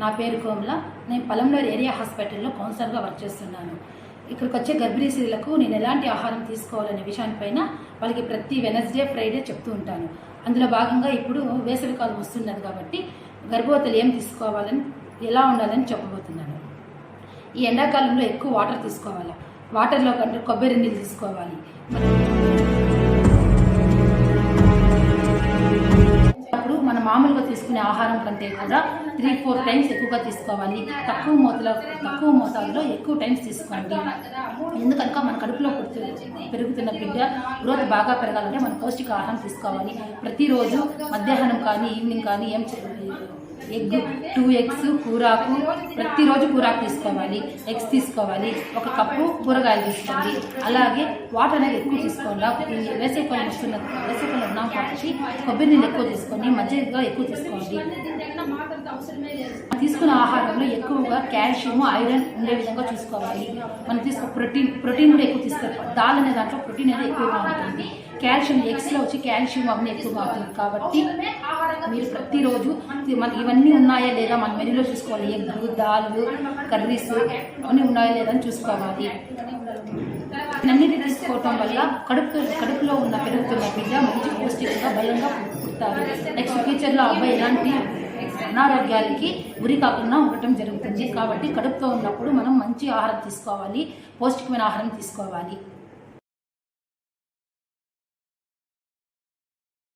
నా పేరు కోముల. నేను కరీంనగర్ ఏరియా హాస్పిటల్లో కౌన్సిలర్గా వర్క్ చేస్తున్నాను. ఇక్కడికి వచ్చే గర్భిణీ స్త్రీలకు నేను ఎలాంటి ఆహారం తీసుకోవాలనే విషయానిపైన వాళ్ళకి ప్రతి వెనస్డే ఫ్రైడే చెప్తూ ఉంటాను. అందులో భాగంగా ఇప్పుడు వేసవికాలం వస్తున్నది కాబట్టి గర్భవతులు ఏం తీసుకోవాలని ఎలా ఉండాలని చెప్పబోతున్నాను. ఈ ఎండాకాలంలో ఎక్కువ వాటర్ తీసుకోవాలి? వాటర్లో కంటే కొబ్బరి నీళ్ళు తీసుకోవాలి. తీసుకునే ఆహారం కంటే కూడా త్రీ ఫోర్ టైమ్స్ ఎక్కువగా తీసుకోవాలి. తక్కువ మోతాదులో తక్కువ మోతాదులో ఎక్కువ టైమ్స్ తీసుకోండి. ఎందుకనుక మన కడుపులో పెరుగుతున్న బిడ్డ గ్రోత్ బాగా పెరగాలంటే మనం పౌష్టిక ఆహారం తీసుకోవాలి. ప్రతిరోజు మధ్యాహ్నం కానీ ఈవినింగ్ కానీ ఏం చే- ఎగ్ టూ ఎగ్స్ కూరాకు ప్రతిరోజు కూరాకు తీసుకోవాలి ఎగ్స్ తీసుకోవాలి ఒక కప్పు కూరగాయలు తీసుకోండి అలాగే వాటర్ అనేది ఎక్కువ తీసుకోండి వేసవికాలం వస్తున్న వేసవికాలం ఉన్నాం కాబట్టి కొబ్బరి నీళ్ళు ఎక్కువ తీసుకొని మజ్జిగ ఎక్కువ తీసుకోండి తీసుకున్న ఆహారంలో ఎక్కువగా కాల్షియం ఐరన్ ఉండే విధంగా చూసుకోవాలి. మనం తీసుకో ప్రోటీన్ ప్రోటీన్ కూడా ఎక్కువ తీసుకోవాలి దాల్ అనే దాంట్లో ప్రోటీన్ అనేది ఎక్కువగా ఉంటుంది. కాల్షియం ఎగ్స్లో వచ్చి కాల్షియం అవన్నీ ఎక్కువ ఉంటుంది కాబట్టి మీరు ప్రతిరోజు మన ఇవన్నీ ఉన్నాయా లేదా మన మెనూలో చూసుకోవాలి. ఎగ్ దాల్ కర్రీస్ అవన్నీ ఉన్నాయా లేదా అని చూసుకోవాలి. అన్నిటి తీసుకోవటం వల్ల కడుపు కడుపులో ఉన్న పెరుగుతున్న బిడ్డ మంచి పౌష్టికంగా బలంగా పుడతారు నెక్స్ట్ ఫ్యూచర్లో అబ్బాయి ఎలాంటి అనారోగ్యాలకి గురి కాకుండా ఉండటం జరుగుతుంది. కాబట్టి కడుపుతో ఉన్నప్పుడు మనం మంచి ఆహారం తీసుకోవాలి. పౌష్టికమైన ఆహారం తీసుకోవాలి.